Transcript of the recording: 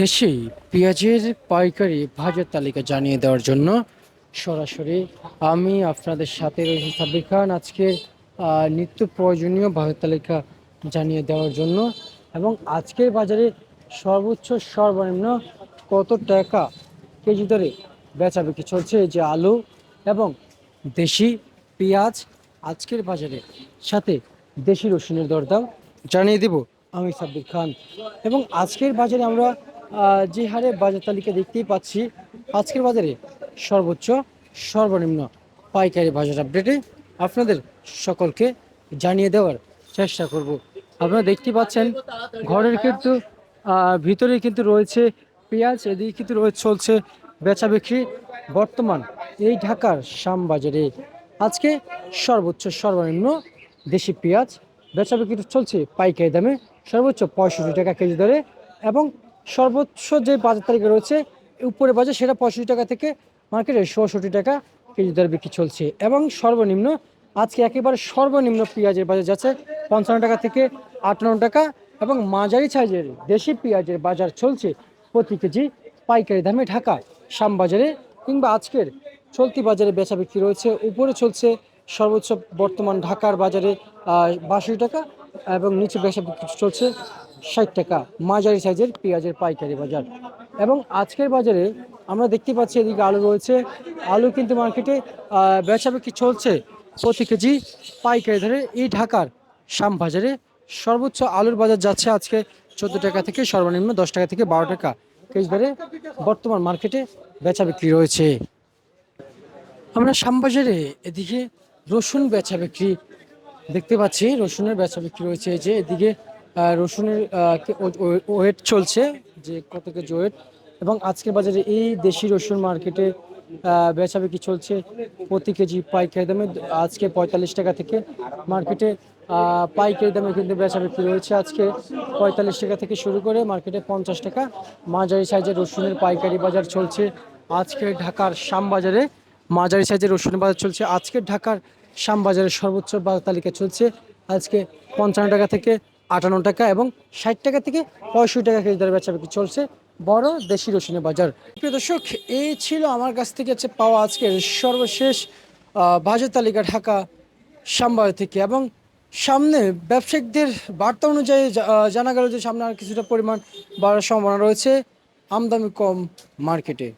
দেশে পেঁয়াজের পাইকারি বাজার তালিকা জানিয়ে দেওয়ার জন্য সরাসরি আমি আপনাদের সাথে রয়েছি সাব্বির খান। আজকের নিত্য প্রয়োজনীয় বাজার তালিকা জানিয়ে দেওয়ার জন্য এবং আজকের বাজারে সর্বোচ্চ সর্বনিম্ন কত টাকা কেজি দরে বেচা বিক্রি চলছে? যে আলু এবং দেশি পেঁয়াজ আজকের বাজারে সাথে দেশি রসুনের দরদাম জানিয়ে দেব আমি সাব্বির খান। এবং আজকের বাজারে আমরা যে হারে বাজার তালিকা দেখতেই পাচ্ছি, আজকের বাজারে সর্বোচ্চ, সর্বনিম্ন পাইকারি বাজার আপডেটে আপনাদের সকলকে জানিয়ে দেওয়ার চেষ্টা করব। আপনারা দেখতে পাচ্ছেন, ঘরের কিন্তু ভিতরে কিন্তু রয়েছে পেঁয়াজ, এদিকে কিন্তু রয়েছে চলছে বেচা বিক্রি বর্তমান এই ঢাকার শ্যামবাজারে আজকে সর্বোচ্চ, সর্বনিম্ন দেশি পেঁয়াজ, বেচা বিক্রি চলছে পাইকারি দামে, সর্বোচ্চ পঁয়ষট্টি টাকা কেজি দরে এবং সর্বোচ্চ যে বাজার তালিকা রয়েছে উপরে বাজার সেটা পঁয়ষট্টি টাকা থেকে মার্কেটে ষষট্টি টাকা কেজি দরে বিক্রি চলছে। এবং সর্বনিম্ন, আজকে একেবারে সর্বনিম্ন পেঁয়াজের বাজার যাচ্ছে পঞ্চান্ন টাকা থেকে আটান্ন টাকা এবং মাঝারি সাইজের দেশি পেঁয়াজের বাজার চলছে প্রতি কেজি পাইকারি দামে ঢাকা শ্যামবাজারে কিংবা আজকের চলতি বাজারে বেচা বিক্রি রয়েছে। উপরে চলছে সর্বোচ্চ বর্তমান ঢাকার বাজারে বাষট্টি টাকা এবং নিচে বেচা বিক্রি চলছে ষাট টাকা। মাঝারি সাইজের পেঁয়াজের পাইকারি বাজার। এবং আজকের বাজারে আমরা দেখতে পাচ্ছি এদিকে আলু রয়েছে। আলু কিন্তু মার্কেটে বেচা বিক্রি চলছে প্রতি কেজি পাইকারি ধরে এই ঢাকার শ্যামবাজারে সর্বোচ্চ আলুর বাজার যাচ্ছে আজকে চোদ্দ টাকা থেকে সর্বনিম্ন দশ টাকা থেকে বারো টাকা কেজি ধরে বর্তমান মার্কেটে বেচা বিক্রি রয়েছে। আমরা শ্যামবাজারে এদিকে রসুন বেচা বিক্রি দেখতে পাচ্ছি রসুনের বেচা বিক্রি রয়েছে। যে এদিকে রসুনের ওয়েট চলছে, যে কত কেজি ওয়েট। এবং আজকের বাজারে এই দেশি রসুন মার্কেটে বেচা বিক্রি চলছে প্রতি কেজি পাইকারি দামে। আজকে পঁয়তাল্লিশ টাকা থেকে মার্কেটে পাইকারি দামে কিন্তু বেচা বিক্রি রয়েছে। আজকে পঁয়তাল্লিশ টাকা থেকে শুরু করে মার্কেটে পঞ্চাশ টাকা। মাঝারি সাইজের রসুনের পাইকারি বাজার চলছে আজকে ঢাকার শ্যামবাজারে। মাঝারি সাইজের রসুনের বাজার চলছে আজকে ঢাকার শ্যামবাজারের সর্বোচ্চ তালিকা চলছে। আজকে পঞ্চান্ন টাকা থেকে আটান্ন টাকা এবং ষাট টাকা থেকে পঁয়ষট্টি টাকা কেজি দরে বেচা বিক্রি চলছে বড় দেশি রসুনের বাজার। প্রিয় দর্শক, এই ছিল আমার কাছ থেকে হচ্ছে পাওয়া আজকের সর্বশেষ বাজার তালিকা ঢাকা, শ্যামবাজার থেকে এবং সামনে ব্যবসায়িকদের বার্তা অনুযায়ী জানা গেল যে সামনে আর কিছুটা পরিমাণ বাড়ার সম্ভাবনা রয়েছে। আমদানি কম মার্কেটে।